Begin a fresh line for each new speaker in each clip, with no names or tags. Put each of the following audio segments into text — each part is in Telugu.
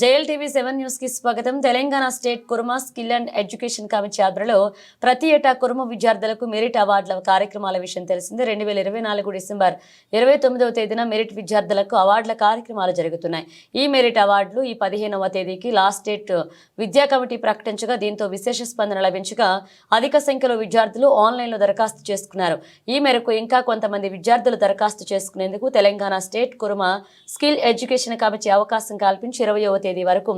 జేఎల్ టీవీ సెవెన్ న్యూస్కి స్వాగతం. Telangana state Kurma skill and education committee ఆధ్వర్యంలో ప్రతి ఏటా కుర్మ విద్యార్థులకు మెరిట్ అవార్డుల కార్యక్రమాల విషయం తెలిసింది. రెండు వేల ఇరవై నాలుగు డిసెంబర్ ఇరవై తొమ్మిదవ తేదీన మెరిట్ విద్యార్థులకు అవార్డుల కార్యక్రమాలు జరుగుతున్నాయి. ఈ మెరిట్ అవార్డులు ఈ పదిహేనవ తేదీకి లాస్ట్ డేట్ విద్యా కమిటీ ప్రకటించగా దీంతో విశేష స్పందన లభించగా అధిక సంఖ్యలో విద్యార్థులు ఆన్లైన్లో దరఖాస్తు చేసుకున్నారు. ఈ మేరకు ఇంకా కొంతమంది విద్యార్థులు దరఖాస్తు చేసుకునేందుకు Telangana state Kurma skill education committee అవకాశం కల్పించి ఇరవయవ తేదీ వరకు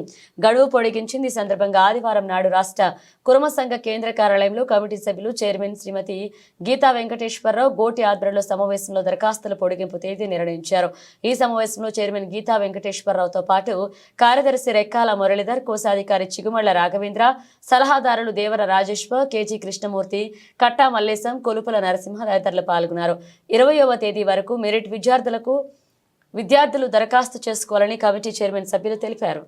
గడువు పొడిగించింది. ఈ సందర్భంగా ఆదివారం నాడు రాష్ట్ర కురమ సంఘ కేంద్ర కార్యాలయంలో కమిటీ సభ్యులు చైర్మన్ శ్రీమతి గీతా వెంకటేశ్వరరావు గోటి ఆధ్వర్యంలో సమావేశంలో దరఖాస్తుల పొడిగింపు తేదీ నిర్ణయించారు. ఈ సమావేశంలో చైర్మన్ గీతా వెంకటేశ్వరరావుతో పాటు కార్యదర్శి రెక్కాల మురళీధర్ కోశాధికారి చిగుమళ్ళ రాఘవేంద్ర సలహాదారులు దేవర రాజేశ్వర్ కేజీ కృష్ణమూర్తి కట్టా మల్లేశం కొలుపుల నరసింహ తదితరులు పాల్గొన్నారు. ఇరవయవ తేదీ వరకు మెరిట్ విద్యార్థులకు విద్యార్థులు దరఖాస్తు చేసుకోవాలని కమిటీ చైర్మన్ సభ్యులు తెలిపారు.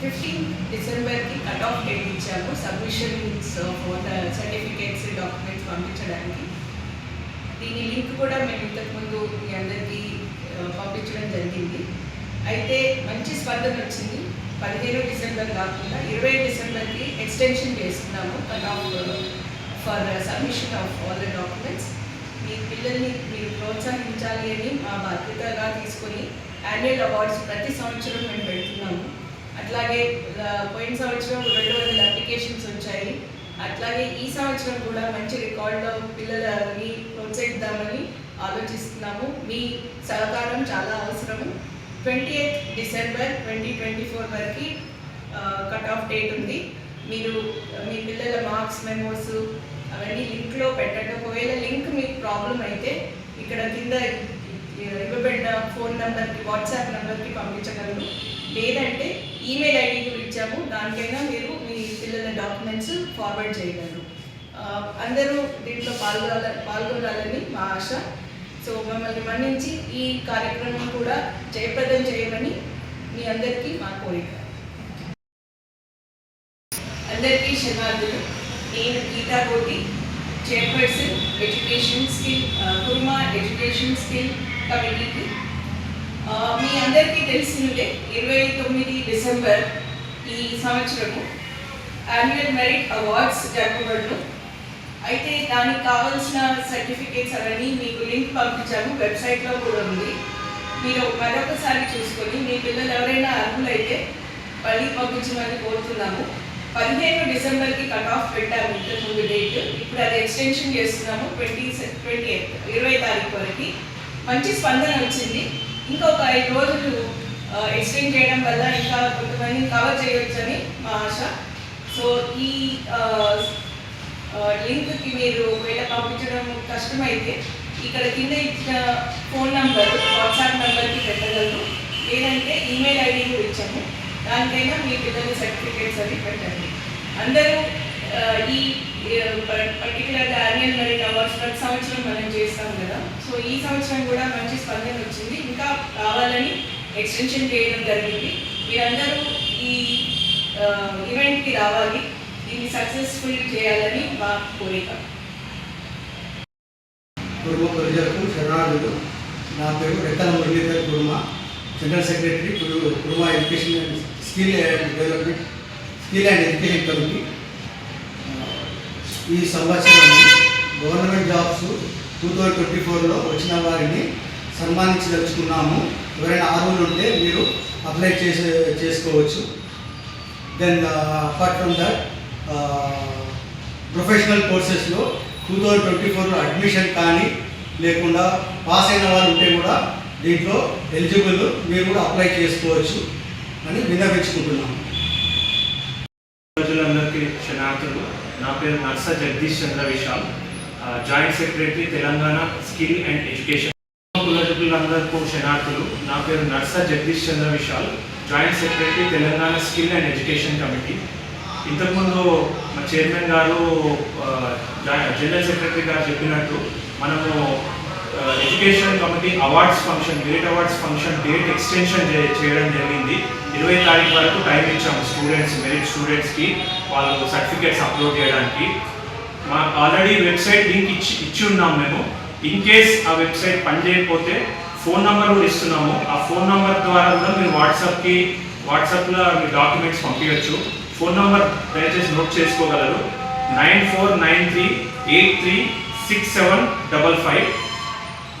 ఫిఫ్టీన్ డిసెంబర్కి కట్ ఆఫ్ డేట్ ఇచ్చాము. Submissions for the certificates documents పంపించడానికి. దీని లింక్ కూడా మేము ఇంతకుముందు మీ అందరికీ uh, పంపించడం జరిగింది. అయితే మంచి స్పందన వచ్చింది. పదిహేను డిసెంబర్ కాకుండా ఇరవై డిసెంబర్కి ఎక్స్టెన్షన్ చేస్తున్నాము. Cut off for submission of all the documents. మీ పిల్లల్ని మీరు ప్రోత్సహించాలి అని మా బాధ్యతగా తీసుకొని యాన్యువల్ అవార్డ్స్ ప్రతి సంవత్సరం మేము పెడుతున్నాము. అట్లాగే పోయిన సంవత్సరం రెండు వందల అప్లికేషన్స్ వచ్చాయి. అట్లాగే ఈ సంవత్సరం కూడా మంచి రికార్డ్ పిల్లలని ప్రోత్సహిద్దామని ఆలోచిస్తున్నాము. మీ సహకారం చాలా అవసరము. Twenty eighth December twenty twenty four వరకు కట్ ఆఫ్ డేట్ ఉంది. మీరు మీ పిల్లల మార్క్స్ మెమోస్ అవన్నీ లింక్లో పెట్టండి. ఒకవేళ లింక్ మీకు ప్రాబ్లం అయితే ఇక్కడ కింద ఇవ్వబడిన ఫోన్ నెంబర్కి వాట్సాప్ నెంబర్కి పంపించగలరు. లేదంటే ఈమెయిల్ ఐడి కూడా ఇచ్చాము దానికైనా మీరు మీ పిల్లల డాక్యుమెంట్స్ ఫార్వర్డ్ చేయగలరు. అందరూ దీంట్లో పాల్గొనాల పాల్గొనాలని మా ఆశ. సో మమ్మల్ని మన్నించి ఈ కార్యక్రమం కూడా జయప్రదం చేయమని మీ అందరికీ మా కోరిక. అందరికీ శనార్థులు నేను Geeta Koti chairperson education skill Kurma education skill కమిటీకి మీ అందరికీ తెలిసినదే ఇరవై తొమ్మిది డిసెంబర్ ఈ సంవత్సరము. యాన్యువల్ మెరిట్ అవార్డ్స్ జరపబడును అయితే దానికి కావాల్సిన సర్టిఫికేట్స్ అవన్నీ మీకు లింక్ పంపించాము వెబ్సైట్లో కూడా ఉంది. మీరు మరొకసారి చూసుకొని మీ పిల్లలు ఎవరైనా అర్హులైతే మళ్ళీ పంపించమని కోరుతున్నాము. పదిహేను డిసెంబర్కి కట్ ఆఫ్ పెట్టాము ఇంతకు ముందు డేట్. ఇప్పుడు అది ఎక్స్టెన్షన్ చేస్తున్నాము ట్వంటీ ట్వంటీ ఎయిత్ ఇరవై తారీఖు వరకు. మంచి స్పందన వచ్చింది. ఇంకొక ఐదు రోజులు ఎక్స్టెండ్ చేయడం వల్ల ఇంకా కొంతమంది కవర్ చేయొచ్చని మా ఆశ. సో ఈ లింక్కి మీరు ఒకవేళ పంపించడం కష్టమైతే ఇక్కడ కింద ఇచ్చిన ఫోన్ నంబర్ వాట్సాప్ నెంబర్కి పెట్టగలరు. లేదంటే ఈమెయిల్ ఐడి కూడా ఇచ్చాము. దానికైనా మీ పిల్లల సర్టిఫికేట్స్ అవి పెట్టండి. అందరూ ఈ పర్టికులర్ యాన్యువల్ మెరిట్ అవార్డ్స్ ప్రతి సంవత్సరం మనం చేస్తాం కదా. సో ఈ సంవత్సరం కూడా మంచి స్పందన వచ్చింది. ఇంకా కావాలని ఎక్స్టెన్షన్ చేయడం జరిగింది. మీరందరూ ఈ ఈవెంట్కి రావాలి. దీన్ని సక్సెస్ఫుల్ చేయాలని మా కోరిక.
కుటుంబ ప్రజలకు శరణార్థులు. నా పేరు Rekkala Muralidhar Kurma general secretary Kuru Kurma education and skill and development skill and education committee ఈ సంవత్సరం government jobs two thousand twenty ఫోర్లో వచ్చిన వారిని సన్మానించదలుచుకున్నాము. ఎవరైనా అర్హులు ఉంటే మీరు అప్లై చేసే చేసుకోవచ్చు. Then apart from that professional కోర్సెస్లో two thousand twenty ఫోర్లో అడ్మిషన్ కానీ లేకుండా పాస్ అయిన వాళ్ళు ఉంటే కూడా దీంట్లో ఎలిజిబుల్ మీరు కూడా అప్లై చేసుకోవచ్చు. అని విన్నవించుకుంటున్నాం
ప్రజలందరికీ క్షణార్థులు నా పేరు Narsa Jagadish Chandra Vishal. Joint secretary Telangana skill and education. కులజులందరికీ క్షణార్థులు నా పేరు Narsa Jagadish Chandra Vishal. Joint secretary Telangana skill and education committee. ఇంతకుముందు మా చైర్మన్ గారు జనరల్ సెక్రటరీ గారు చెప్పినట్టు మనము education committee awards function great awards function date extension చేయడం జరిగింది. ఇరవై తారీఖు వరకు టైం ఇచ్చాము స్టూడెంట్స్ మెరిట్ స్టూడెంట్స్కి వాళ్ళు సర్టిఫికేట్స్ అప్లోడ్ చేయడానికి. మా ఆల్రెడీ వెబ్సైట్ లింక్ ఇచ్చి ఇచ్చి ఉన్నాం మేము. ఇన్ కేస్ ఆ వెబ్సైట్ పనిచేయకపోతే ఫోన్ నంబర్ కూడా ఇస్తున్నాము. ఆ ఫోన్ నంబర్ ద్వారా కూడా మీరు వాట్సాప్కి వాట్సాప్లో మీ డాక్యుమెంట్స్ పంపించవచ్చు ఫోన్ నంబర్ దయచేసి నోట్ చేసుకోగలరు. Nine four nine three eight three six seven double five.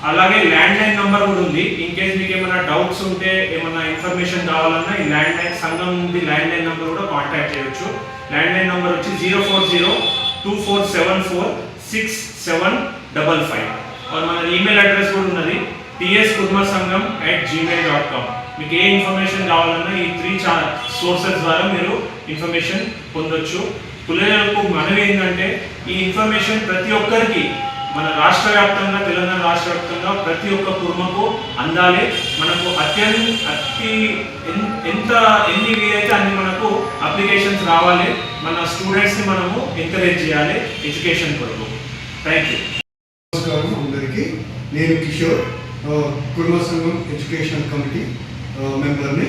అలాగే ల్యాండ్ లైన్ నంబర్ కూడా ఉంది. ఇన్ కేస్ మీకు ఏమైనా డౌట్స్ ఉంటే ఏమైనా ఇన్ఫర్మేషన్ కావాలన్నా ఈ ల్యాండ్ లైన్ సంఘం నుండి ల్యాండ్ లైన్ నంబర్ కూడా కాంటాక్ట్ చేయొచ్చు. ల్యాండ్ లైన్ నంబర్ వచ్చి zero four zero two four seven four six seven double five మన ఈమెయిల్ అడ్రస్ కూడా ఉన్నది. టిఎస్ కుటుంబ సంఘం అట్ జీమెయిల్ డాట్ కామ్ మీకు ఏ ఇన్ఫర్మేషన్ కావాలన్నా ఈ త్రీ చా సోర్సెస్ ద్వారా మీరు ఇన్ఫర్మేషన్ పొందొచ్చు. పిల్లలకు మనవి ఏంటంటే ఈ ఇన్ఫర్మేషన్ ప్రతి ఒక్కరికి మన రాష్ట్ర వ్యాప్తంగా తెలంగాణ రాష్ట్ర వ్యాప్తంగా ప్రతి ఒక్క కుర్మకు అందాలి. మనకు అత్యంత అతి ఎంత ఎన్ని వీలైతే అన్ని మనకు అప్లికేషన్స్ రావాలి. మన స్టూడెంట్స్ని మనము ఎంకరేజ్ చేయాలి ఎడ్యుకేషన్ కొరకు. థ్యాంక్ యూ
నమస్కారం అందరికీ. నేను కిషోర్ ఆ, కుటుంబ సంఘం ఎడ్యుకేషన్ కమిటీ మెంబర్ని.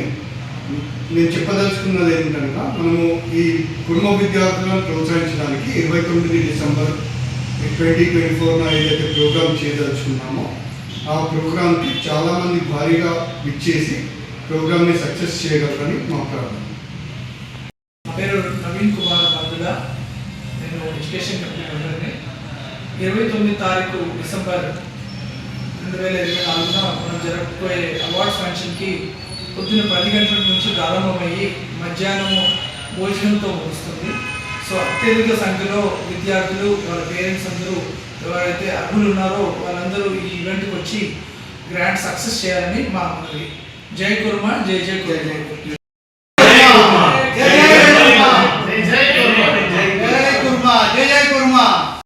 నేను చెప్పదలుచుకున్నది ఏంటనగా మనము ఈ కుటుంబ విద్యార్థులను ప్రోత్సహించడానికి ఇరవై తొమ్మిది డిసెంబర్ ట్వంటీ ట్వంటీ ఫోర్లో ఏదైతే ప్రోగ్రామ్ చేయదలుచుకున్నామో ఆ ప్రోగ్రామ్కి చాలామంది భారీగా ఇచ్చేసి ప్రోగ్రామ్ని సక్సెస్ చేయగలరని మా ప్రార్థన.
నా పేరు నవీన్ కుమార్ మందుల నేను ఎడ్యుకేషన్ కంపెనీ ఇరవై తొమ్మిది తారీఖు డిసెంబర్ రెండు వేల ఇరవై నాలుగున మనం జరగబోయే అవార్డ్స్ ఫంక్షన్కి పొద్దున్న పది గంటల నుంచి ప్రారంభమయ్యి మధ్యాహ్నం భోజనంతో ముగుస్తుంది. సో అత్యధిక సంఖ్యలో విద్యార్థులు వాళ్ళ పేరెంట్స్ అందరూ ఎవరైతే అర్హులు ఉన్నారో వాళ్ళందరూ ఈ ఈవెంట్కి వచ్చి గ్రాండ్ సక్సెస్ చేయాలని మా మనవి. జై కుర్మ. జై జై కుర్మ.